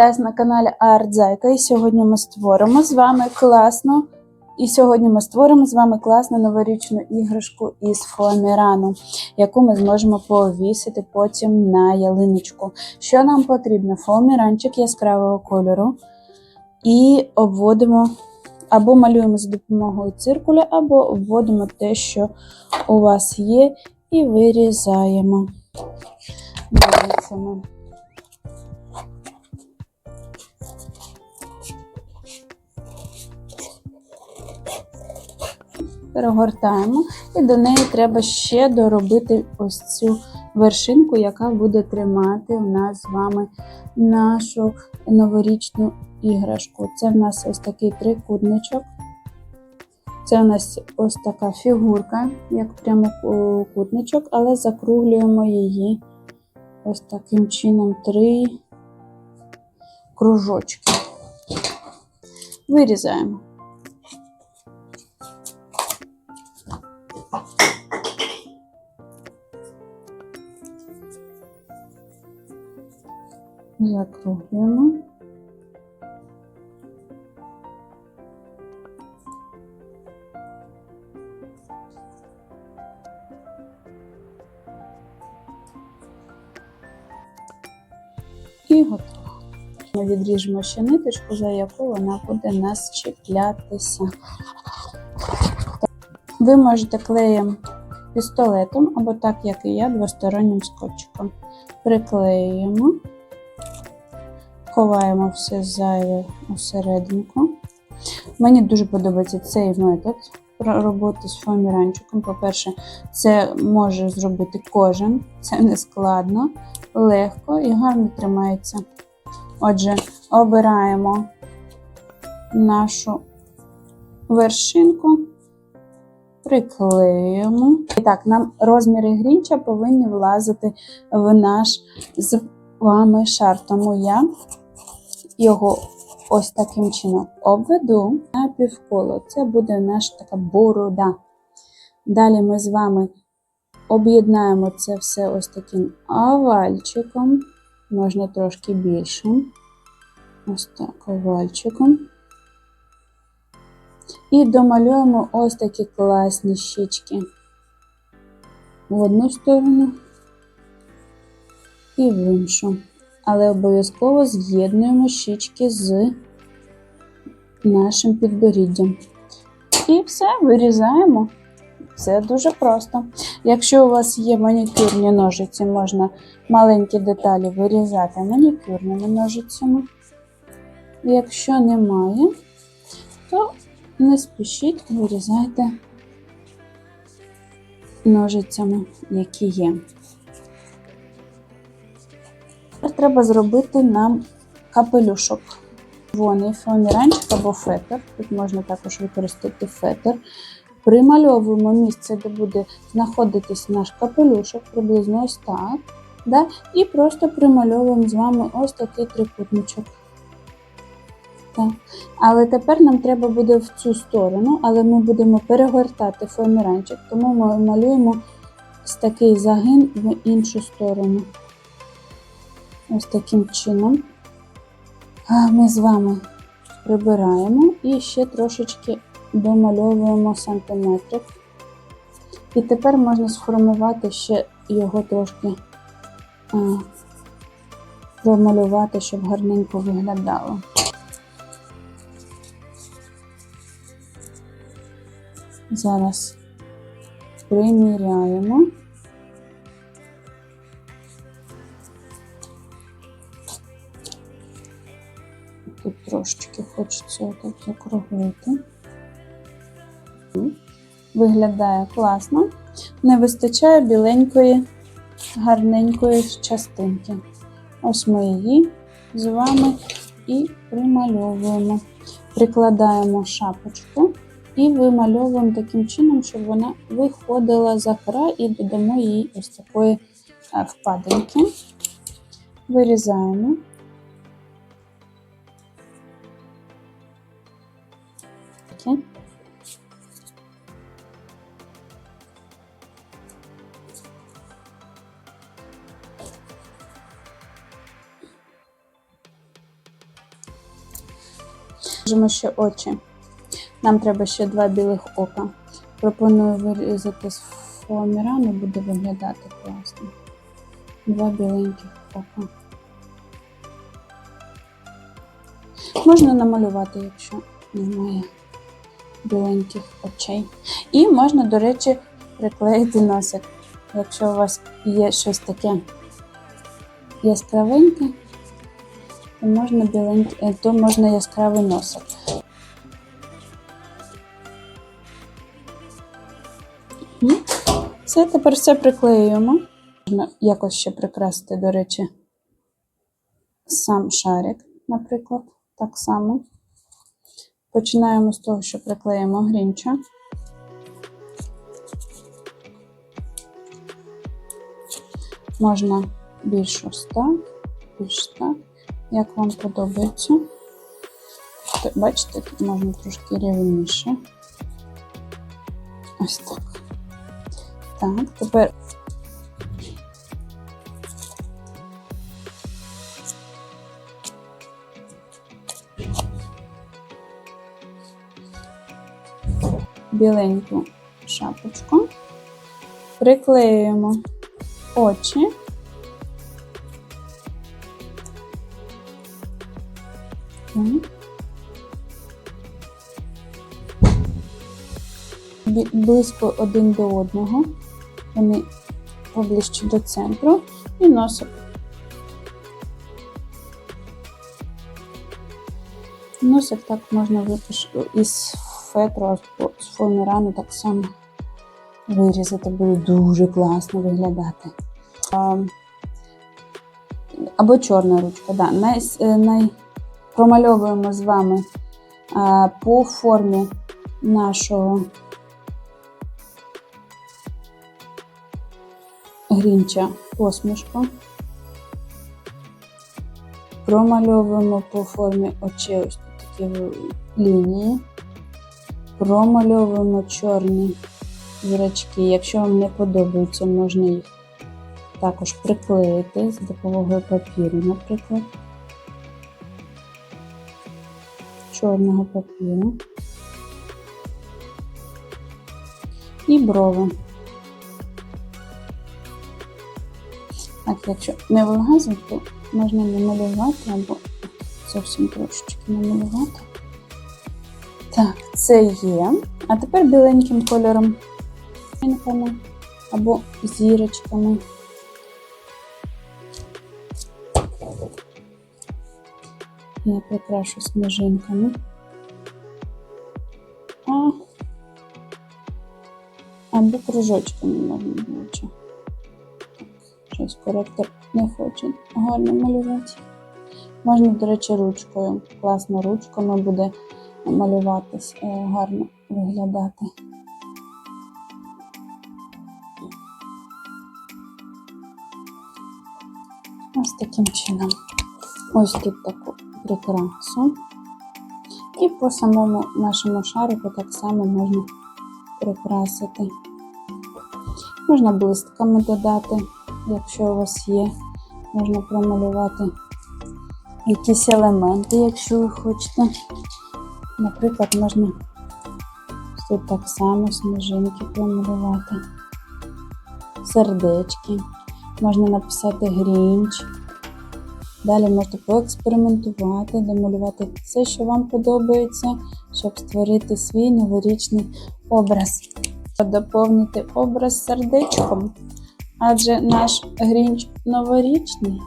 Вітаю на каналі Артзайка. І сьогодні ми створимо з вами класну. І сьогодні ми створимо з вами класну новорічну іграшку із фоамірану, яку ми зможемо повісити потім на ялиночку. Що нам потрібно? Фоаміранчик яскравого кольору. І обводимо або малюємо за допомогою циркуля, або обводимо те, що у вас є, і вирізаємо. Дивіться перегортаємо, і до неї треба ще доробити ось цю вершинку, яка буде тримати у нас з вами нашу новорічну іграшку. Це в нас ось такий трикутничок. Це у нас ось така фігурка, як прямокутничок, але закруглюємо її ось таким чином три кружочки. Вирізаємо. Закруглюємо. І готово. Ми відріжемо ще ниточку, за яку вона буде нас чіплятися. Ви можете клеєм пістолетом або так, як і я, двостороннім скотчиком. Приклеюємо, ховаємо все зайве усерединку. Мені дуже подобається цей метод роботи з фоаміранчиком. По-перше, це може зробити кожен, це не складно, легко і гарно тримається. Отже, обираємо нашу вершинку, приклеюємо. І так, нам розміри грінча повинні влазити в наш з вами шар. Тому я його ось таким чином обведу на півколо. Це буде наша така борода. Далі ми з вами об'єднаємо це все ось таким овальчиком, можна трошки більшим. Ось так, овальчиком. І домалюємо ось такі класні щічки в одну сторону і в іншу. Але обов'язково з'єднуємо щічки з нашим підборіддям. І все, вирізаємо. Це дуже просто. Якщо у вас є манікюрні ножиці, можна маленькі деталі вирізати манікюрними ножицями. Якщо немає, то не спішіть, вирізайте ножицями, які є. Треба зробити нам капелюшок. Червоний фоаміранчик або фетр. Тут можна також використати фетр. Примальовуємо місце, де буде знаходитись наш капелюшок, приблизно ось так. Да? І просто примальовуємо з вами ось такий трикутничок. Так. Але тепер нам треба буде в цю сторону, але ми будемо перегортати фоаміранчик, тому ми малюємо ось такий загин в іншу сторону. Ось таким чином. Ми з вами прибираємо і ще трошечки домальовуємо сантиметрик. І тепер можна сформувати ще його трошки а, промалювати, щоб гарненько виглядало. Зараз приміряємо. Тут трошечки хочеться отак закруглити. Виглядає класно. Не вистачає біленької, гарненької частинки. Ось ми її з вами і примальовуємо. Прикладаємо шапочку і вимальовуємо таким чином, щоб вона виходила за край і додамо їй ось такої впадинки. Вирізаємо. Таке. Можемо ще очі. Нам треба ще два білих ока. Пропоную вирізати з фоамірану, буде виглядати класно. Два біленьких ока. Можна намалювати, якщо немає біленьких очей. І можна, до речі, приклеїти носик. Якщо у вас є щось таке яскравеньке, то можна біленький, то можна яскравий носик. Це тепер все приклеюємо. Можна якось ще прикрасити, до речі, сам шарик, наприклад, так само. Починаємо з того, що приклеїмо грінча. Можна більш ось так, більш так, як вам подобається. Бачите, тут можна трошки рівніше. Ось так. Так, тепер біленьку шапочку, приклеюємо очі. Близько один до одного. Вони поближче до центру і носик. Носик так можна випиш із фетру з фоамірану так само вирізати, буде дуже класно виглядати. Або чорна ручка. Да. Най, е, най, промальовуємо з вами по формі нашого грінча посмішку. Промальовуємо по формі очей ось такі лінії. Промальовуємо чорні зрачки. Якщо вам не подобається, можна їх також приклеїти з допомогою папіру, наприклад. Чорного папіру. І брови. Так, якщо не вилазить, то можна намалювати або зовсім трошечки намалювати. Так, це є. А тепер біленьким кольором або зірочками. Я прикрашу сніжинками. А, або кружочками можна. Так, щось коректор не хоче гарно малювати. Можна, до речі, ручкою. Класно ручками буде малюватись, е, гарно виглядати. Ось таким чином. Ось тут таку прикрасу. І по самому нашому шарику так само можна прикрасити. Можна блистками додати, якщо у вас є. Можна промалювати якісь елементи, якщо ви хочете. Наприклад, можна тут так само сніжинки промалювати, сердечки, можна написати грінч. Далі можете поекспериментувати, домалювати все, що вам подобається, щоб створити свій новорічний образ. Доповнити образ сердечком, адже наш грінч новорічний.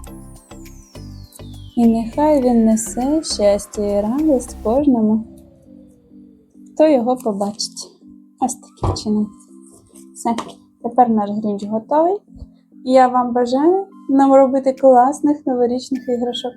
І нехай він несе щастя і радість кожному, хто його побачить. Ось таким чином. Все, тепер наш грінч готовий. Я вам бажаю нам робити класних новорічних іграшок.